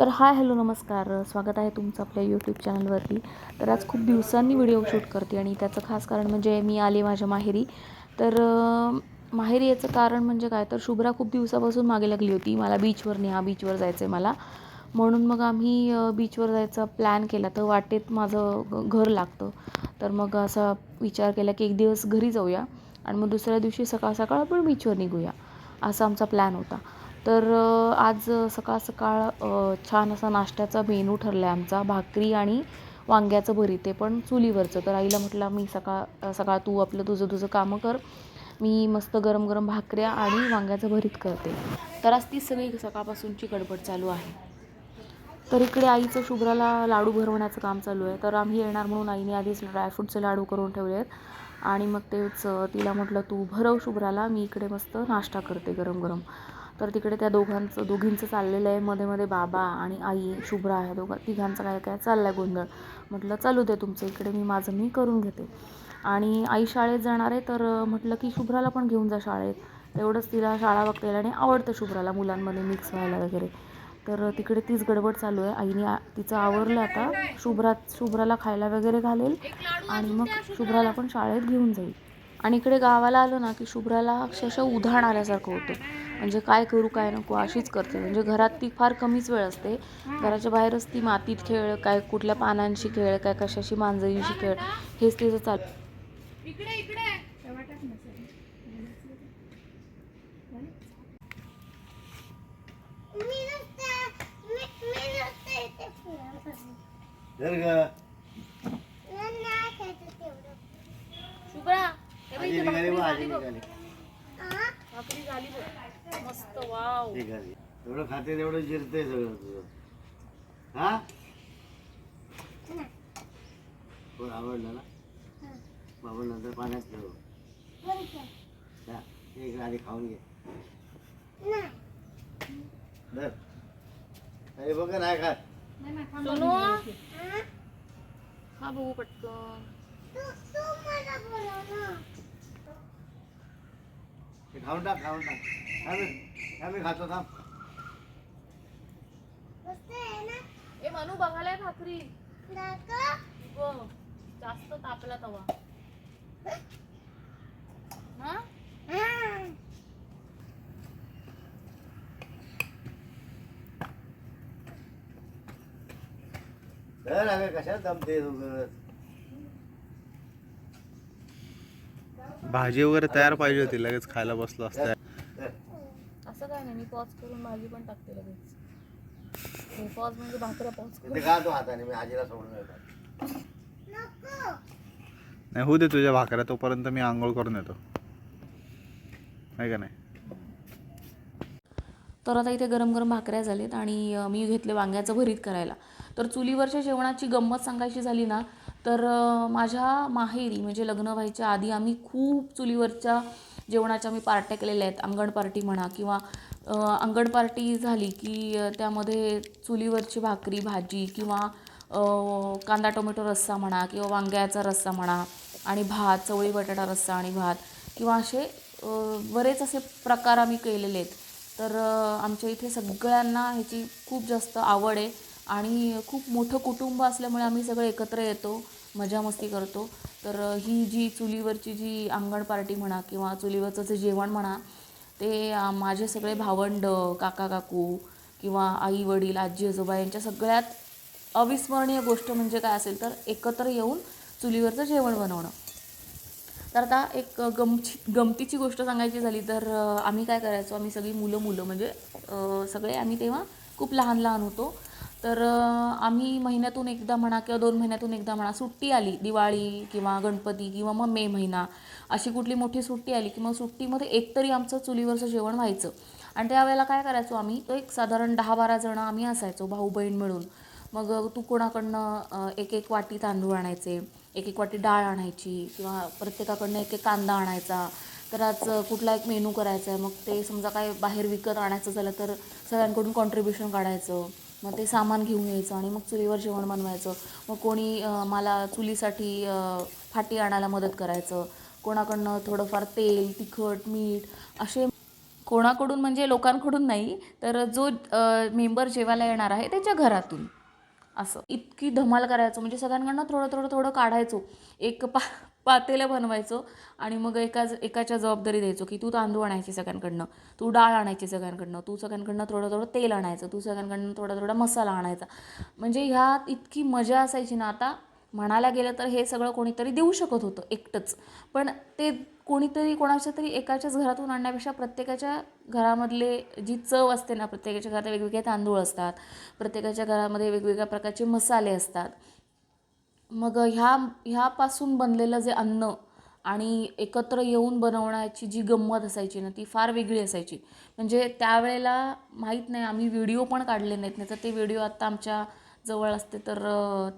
तर hi hello नमस्कार. स्वागत आहे तुमचं आपल्या यूट्यूब चॅनलवरती तर आज खूप दिवसांनी व्हिडिओ शूट करते आणि त्याचं खास कारण म्हणजे मी आले माझ्या माहेरी. तर माहेरी याचं कारण म्हणजे काय? तर शुभ्रा खूप दिवसापासून मागे लागली होती. मला बीचवर न्या बीचवर जायचं आहे मला. म्हणून मग आम्ही बीचवर जायचा प्लॅन केला. तर वाटेत माझं घर लागतं. तर मग असा विचार केला की एक दिवस घरी जाऊया आणि मग दुसऱ्या दिवशी सकाळ सकाळ आपण बीचवर निघूया. असा आमचा प्लॅन होता. तर आज सकाळ सकाळ छान असा नाश्त्याचा मेनू ठरला आहे आमचा भाकरी आणि वांग्याचं भरीत ते पण चुलीवरचं. तर आईला म्हटलं मी सकाळ सकाळ तू आपलं तुझं तुझं कामं कर मी मस्त गरम गरम भाकऱ्या आणि वांग्याचं भरीत करते. तर आज ती सगळी सकाळपासूनची गडबड चालू आहे. तर इकडे आईचं शुभ्राला लाडू भरवण्याचं काम चालू आहे. तर आम्ही येणार म्हणून आईने आधीच ड्रायफ्रूटचे लाडू करून ठेवले आहेत आणि मग तेच तिला म्हटलं तू भरव शुभ्राला मी इकडे मस्त नाश्ता करते गरम गरम. तर तिकडे त्या दोघांचं दोघींचं चाललेलं आहे. मध्ये मध्ये बाबा आणि आई शुभ्रा आहे दोघा तिघांचं काय काय चाललं आहे गोंधळ. म्हटलं चालू दे तुमचं इकडे मी माझं मी करून घेते. आणि आई शाळेत जाणार आहे तर म्हटलं की शुभ्राला पण घेऊन जा शाळेत. तेवढंच तिला शाळा बघता येईल आणि आवडतं शुभ्राला मुलांमध्ये मिक्स व्हायला वगैरे. तर तिकडे तीच गडबड चालू आहे. आईने आ- तिचं आवरलं आता. शुभ्रा शुभ्राला खायला वगैरे घालेल आणि मग शुभ्राला पण शाळेत घेऊन जाईल. आणि इकडे गावाला आलो ना की शुभ्राला अक्षरशः उधाण आल्यासारखं होतं. म्हणजे काय करू काय नको अशीच करते. म्हणजे घरात ती फार कमीच वेळ असते. घराच्या बाहेरच ती मातीत खेळ काय कुठल्या पानांशी खेळ काय कशाशी मांजरींशी खेळ हेच तिचं चालू. शुभ्रा भाजी निघाली बघ, भाजी निघाली भाकरी झाली बघ मस्त वाव. निघाली तेवढं खाते तेवढं जिरते सगळं तुझं. हा? हो आवडलं ना? बाबा नंतर पाण्यात ठेव. हा, इकडे आधी खाऊन घे. धर. अरे बघ नाही खात. सोनू? हा. बघू पटकन. हे खाऊन टाक खाऊन टाक. थांब, मी खातो थांब ए मनू बघायला भाकरी. बघ जास्त तापला तवा. हा? धर अगं कशात दमते उगत भाजी वगैरे तयार पाहिजे होती लगेच खायला बसलो असतं. असं काय नाही मी पॉज करून भाजी पण टाकते लगेच. पॉज म्हणजे भाकऱ्या पॉज तिथे खातो हाताने मी आजीला सोडून येतो नाही होऊ दे तुझ्या भाकऱ्या तोपर्यंत मी आंघोळ करून येतो. आहे का नाही? तर आता इथे गरम गरम भाकऱ्या झालेत आणि मी घेतले वांग्याचं भरीत करायला. तर चुलीवरच्या जेवणाची गंमत सांगायची झाली ना तर माझ्या माहेरी म्हणजे लग्न व्हायच्या आधी आम्ही खूप चुलीवरच्या जेवणाच्या मी पार्ट्या केलेल्या आहेत. अंगण पार्टी म्हणा किंवा अंगण पार्टी झाली की त्यामध्ये चुलीवरची भाकरी भाजी किंवा कांदा टोमॅटो रस्सा म्हणा किंवा वांग्याचा रस्सा म्हणा आणि भात चवळी बटाटा रस्सा आणि भात किंवा असे बरेच असे प्रकार आम्ही केलेले आहेत. तर आमच्या इथे सगळ्यांना ह्याची खूप जास्त आवड आहे. आणि खूप मोठं कुटुंब असल्यामुळे आम्ही सगळे एकत्र येतो मजा मस्ती करतो. तर ही जी चुलीवरची जी अंगण पार्टी म्हणा किंवा चुलीवरचं जे जेवण म्हणा ते माझे सगळे भावंड काका काकू किंवा आई वडील आजी आजोबा यांच्या सगळ्यात अविस्मरणीय गोष्ट म्हणजे काय असेल तर एकत्र येऊन चुलीवरचं जेवण बनवणं. तर आता एक गमची गमतीची गोष्ट सांगायची झाली तर आम्ही काय करायचो? आम्ही सगळी मुलं मुलं म्हणजे सगळे आम्ही तेव्हा खूप लहान लहान होतो. तर आम्ही महिन्यातून एकदा म्हणा किंवा दोन महिन्यातून एकदा म्हणा सुट्टी आली दिवाळी किंवा गणपती किंवा मग मे महिना अशी कुठली मोठी सुट्टी आली की मग सुट्टीमध्ये एकतरी आमचं चुलीवरचं जेवण व्हायचं. आणि त्यावेळेला काय करायचो आम्ही एक साधारण दहा बारा जणं आम्ही असायचो भाऊ बहीण मिळून. मग तू कोणाकडनं एक एक वाटी तांदूळ आणायचे एक एक वाटी डाळ आणायची किंवा प्रत्येकाकडनं एक एक कांदा आणायचा. तर आज कुठला एक मेनू करायचा आहे मग ते समजा काय बाहेर विकत आणायचं झालं तर सगळ्यांकडून कॉन्ट्रीब्युशन काढायचं. मग ते सामान घेऊन यायचं आणि मग चुलीवर जेवण बनवायचं. मग कोणी मला चुलीसाठी फाटी आणायला मदत करायचं. कोणाकडनं थोडंफार तेल तिखट मीठ असे कोणाकडून म्हणजे लोकांकडून नाही तर जो मेंबर जेवायला येणार आहे त्याच्या घरातून. असं. इतकी धमाल करायचो. म्हणजे सगळ्यांकडनं थोडं थोडं थोडं काढायचो. एक पा पातेलं बनवायचो आणि मग एका एकाच्या जबाबदारी द्यायचो की तू तांदूळ आणायची सगळ्यांकडनं तू डाळ आणायची सगळ्यांकडनं तू सगळ्यांकडनं थोडं थोडं तेल आणायचं तू सगळ्यांकडनं थोडा थोडा मसाला आणायचा. म्हणजे ह्यात इतकी मजा असायची ना आता. म्हणायला गेलं तर हे सगळं कोणीतरी देऊ शकत होतं एकटंच. पण ते कोणीतरी कोणाच्या तरी एकाच्याच घरातून आणण्यापेक्षा प्रत्येकाच्या घरामधले जी चव असते ना प्रत्येकाच्या घरात वेगवेगळे तांदूळ असतात प्रत्येकाच्या घरामध्ये वेगवेगळ्या प्रकारचे मसाले असतात. मग ह्या ह्यापासून बनलेलं जे अन्न आणि एकत्र येऊन बनवण्याची जी गंमत असायची ना ती फार वेगळी असायची. म्हणजे त्यावेळेला माहीत नाही आम्ही व्हिडिओ पण काढले नाहीत नाही तर ते व्हिडिओ आत्ता आमच्या जवळ असते तर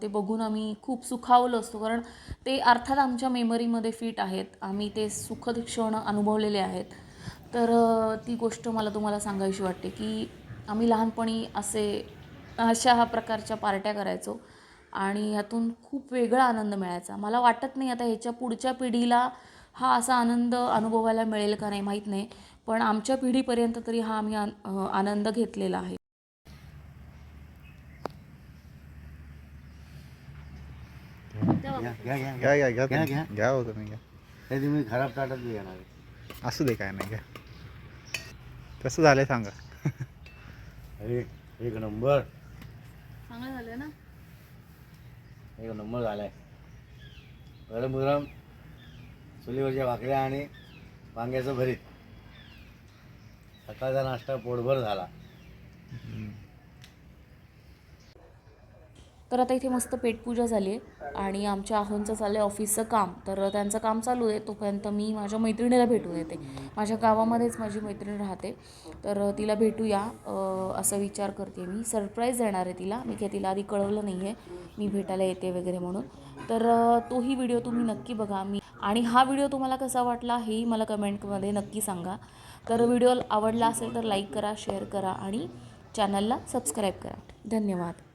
ते बघून आम्ही खूप सुखावलो असतो. कारण ते अर्थात आमच्या मेमरीमध्ये फिट आहेत. आम्ही ते सुखद क्षण अनुभवलेले आहेत. तर ती गोष्ट मला तुम्हाला सांगायची वाटते की आम्ही लहानपणी असे अशा हा प्रकारच्या पार्ट्या करायचो आणि ह्यातून खूप वेगळा आनंद मिळायचा. मला वाटत नाही आता ह्याच्या पुढच्या पिढीला हा असा आनंद अनुभवायला मिळेल का नाही माहीत नाही पण आमच्या पिढीपर्यंत तरी हा आम्ही आनंद घेतलेला आहे. घ्या घ्या घ्या घ्या घ्या घ्या घ्या. घ्या. घ्या हो तुम्ही घ्या. ते तुम्ही खराब ताटात बी घेणार आहे. असू दे काय नाही घ्या. कसं झालंय सांगा. एक एक नंबर. चांगलं झालं ना? एक नंबर झालाय. गरम गरम चुलीवरच्या भाकऱ्या आणि वांग्याचं भरीत. सकाळचा नाश्ता पोटभर झाला. तर आता इथे मस्त पेटपूजा झाली आहे आणि आमच्या आहोंचं चाललं आहे ऑफिसचं काम. तर त्यांचं काम चालू आहे तोपर्यंत मी माझ्या मैत्रिणीला भेटून येते. माझ्या गावामध्येच माझी मैत्रीण राहते. तर तिला भेटूया. असा असं विचार करते मी. सरप्राईज देणार आहे तिला. मी काही तिला आधी कळवलं नाही आहे मी भेटायला येते वगैरे म्हणून. तर तोही व्हिडिओ तुम्ही नक्की बघा. मी आणि हा व्हिडिओ तुम्हाला कसा वाटला हेही मला कमेंटमध्ये नक्की सांगा. तर व्हिडिओ आवडला असेल तर लाईक करा शेअर करा आणि चॅनलला सबस्क्राईब करा. धन्यवाद.